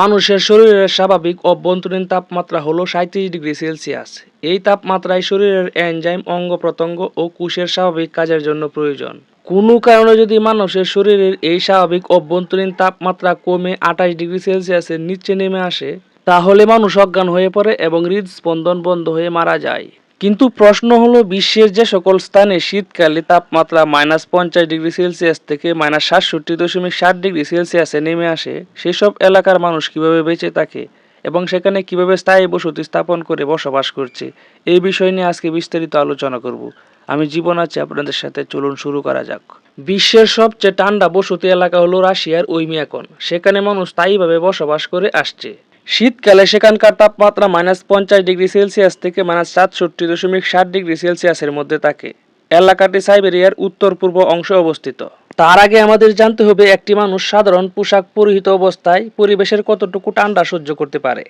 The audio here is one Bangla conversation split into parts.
মানুষের শরীরের স্বাভাবিক অভ্যন্তরীণ তাপমাত্রা হলো সাঁত্রিশ ডিগ্রি সেলসিয়াস। এই তাপমাত্রায় শরীরের এনজাইম, অঙ্গ প্রত্যঙ্গ ও কোষের স্বাভাবিক কাজের জন্য প্রয়োজন। কোনো কারণে যদি মানুষের শরীরের এই স্বাভাবিক অভ্যন্তরীণ তাপমাত্রা কমে আঠাশ ডিগ্রি সেলসিয়াসের নিচে নেমে আসে, তাহলে মানুষ অজ্ঞান হয়ে পড়ে এবং হৃদস্পন্দন বন্ধ হয়ে মারা যায়। কিন্তু প্রশ্ন হলো, বিশ্বের যে সকল স্থানে শীতকালে তাপমাত্রা মাইনাস পঞ্চাশ ডিগ্রি সেলসিয়াস থেকে মাইনাস সাতষট্টি দশমিক ষাট ডিগ্রি সেলসিয়াসে নেমে আসে, সেসব এলাকার মানুষ কীভাবে বেঁচে থাকে এবং সেখানে কীভাবে স্থায়ী বসতি স্থাপন করে বসবাস করছে, এই বিষয় নিয়ে আজকে বিস্তারিত আলোচনা করব। আমি জীবন আছে আপনাদের সাথে, চলুন শুরু করা যাক। বিশ্বের সবচেয়ে ঠান্ডা বসতি এলাকা হলো রাশিয়ার ওইমিয়াকন সেখানে মানুষ স্থায়ীভাবে বসবাস করে আসছে। শীতকালে সেখানকার তাপমাত্রা মাইনাস পঞ্চাশ ডিগ্রি সেলসিয়াস থেকে মাইনাস সাতষট্টি দশমিক ষাট ডিগ্রি সেলসিয়াসের মধ্যে থাকে। এলাকাটি সাইবেরিয়ার উত্তর পূর্ব অংশে অবস্থিত। তার আগে আমাদের জানতে হবে, একটি মানুষ সাধারণ পোশাক পরিহিত অবস্থায় পরিবেশের কতটুকু ঠান্ডা সহ্য করতে পারে?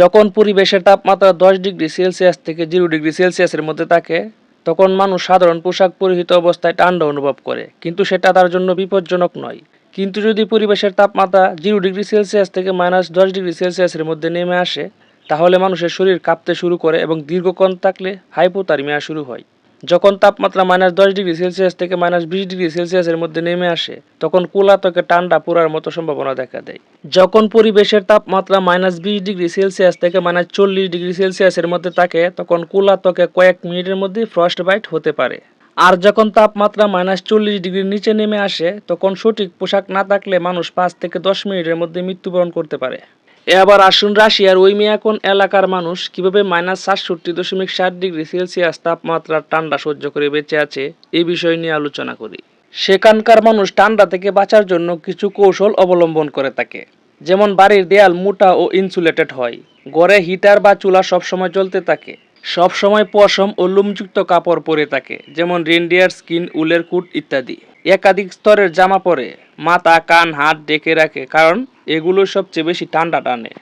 যখন পরিবেশের তাপমাত্রা দশ ডিগ্রি সেলসিয়াস থেকে জিরো ডিগ্রি সেলসিয়াসের মধ্যে থাকে, তখন মানুষ সাধারণ পোশাক পরিহিত অবস্থায় ঠান্ডা অনুভব করে, কিন্তু সেটা তার জন্য বিপজ্জনক নয়। কিন্তু যদি পরিবেশের তাপমাত্রা জিরো ডিগ্রি সেলসিয়াস থেকে মাইনাস দশ ডিগ্রি সেলসিয়াসের মধ্যে নেমে আসে, তাহলে মানুষের শরীর কাঁপতে শুরু করে এবং দীর্ঘক্ষণ থাকলে হাইপোথার্মিয়া শুরু হয়। যখন তাপমাত্রা মাইনাস দশ ডিগ্রি সেলসিয়াস থেকে মাইনাস বিশ ডিগ্রি সেলসিয়াসের মধ্যে নেমে আসে, তখন কোলা ত্বকে ঠান্ডা পড়ার মতো সম্ভাবনা দেখা দেয়। যখন পরিবেশের তাপমাত্রা মাইনাস বিশ ডিগ্রি সেলসিয়াস থেকে মাইনাস চল্লিশ ডিগ্রি সেলসিয়াসের মধ্যে থাকে, তখন কোলা ত্বকে কয়েক মিনিটের মধ্যে ফ্রস্ট বাইট হতে পারে। আর যখন তাপমাত্রা মাইনাস চল্লিশ ডিগ্রির নিচে নেমে আসে, তখন সঠিক পোশাক না থাকলে মানুষ পাঁচ থেকে দশ মিনিটের মধ্যে মৃত্যুবরণ করতে পারে। এবার আসুন রাশিয়ার ওই মিয়াকোন এলাকার মানুষ কীভাবে মাইনাস সাতষট্টি দশমিক ষাট ডিগ্রি সেলসিয়াস তাপমাত্রার ঠান্ডা সহ্য করে বেঁচে আছে এই বিষয় নিয়ে আলোচনা করি। সেখানকার মানুষ ঠান্ডা থেকে বাঁচার জন্য কিছু কৌশল অবলম্বন করে থাকে। যেমন বাড়ির দেয়াল মোটা ও ইনসুলেটেড হয়। গড়ে হিটার বা চুলা সবসময় চলতে থাকে। সবসময় পশম ও লুমযুক্ত কাপড় পরে থাকে, যেমন রেন্ডিয়ার স্কিন উলের কুট ইত্যাদি। একাধিক স্তরের জামা পরে, মাথা, কান, হাত ডেকে রাখে, কারণ এগুলো সবচেয়ে বেশি ঠান্ডা টানে।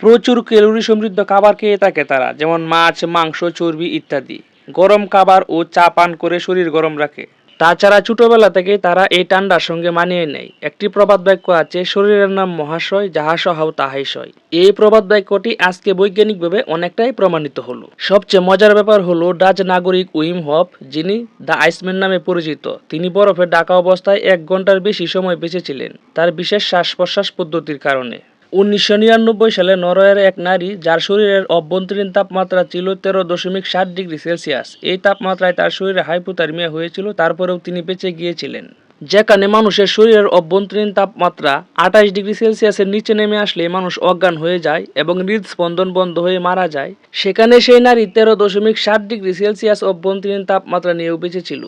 প্রচুর ক্যালোরি সমৃদ্ধ খাবার খেয়ে থাকে তারা, যেমন মাছ, মাংস, চর্বি ইত্যাদি। গরম খাবার ও চা পান করে শরীর গরম রাখে। তাছাড়া ছোটবেলা থেকে তারা এই ঠান্ডার সঙ্গে মানিয়ে নেয়। একটি প্রবাদ বাক্য আছে, শরীরের নাম মহাশয়, যাহা সহাও তাহাই সয়। এই প্রবাদ বাক্যটি আজকে বৈজ্ঞানিকভাবে অনেকটাই প্রমাণিত হলো। সবচেয়ে মজার ব্যাপার হলো ডাচ নাগরিক উইম হপ, যিনি দ্য আইসম্যান নামে পরিচিত, তিনি বরফে ডাকা অবস্থায় এক ঘণ্টার বেশি সময় বেঁচেছিলেন, তার বিশেষ শ্বাস প্রশ্বাস পদ্ধতির কারণে। উনিশশো নিরানব্বই সালে নরওয়ের এক নারী, যার শরীরের অভ্যন্তরীণ তাপমাত্রা ছিল তেরো দশমিক সাত ডিগ্রি সেলসিয়াস। এই তাপমাত্রায় তার শরীরে হাইপোথার্মিয়া হয়েছিল, তারপরেও তিনি বেঁচে গিয়েছিলেন। যেখানে মানুষের শরীরের অভ্যন্তরীণ তাপমাত্রা আঠাশ ডিগ্রি সেলসিয়াসের নিচে নেমে আসলে মানুষ অজ্ঞান হয়ে যায় এবং হৃদস্পন্দন বন্ধ হয়ে মারা যায়। সেখানে সেই নারী তেরো দশমিক সাত ডিগ্রি সেলসিয়াস অভ্যন্তরীণ তাপমাত্রা নিয়েও বেঁচে ছিল।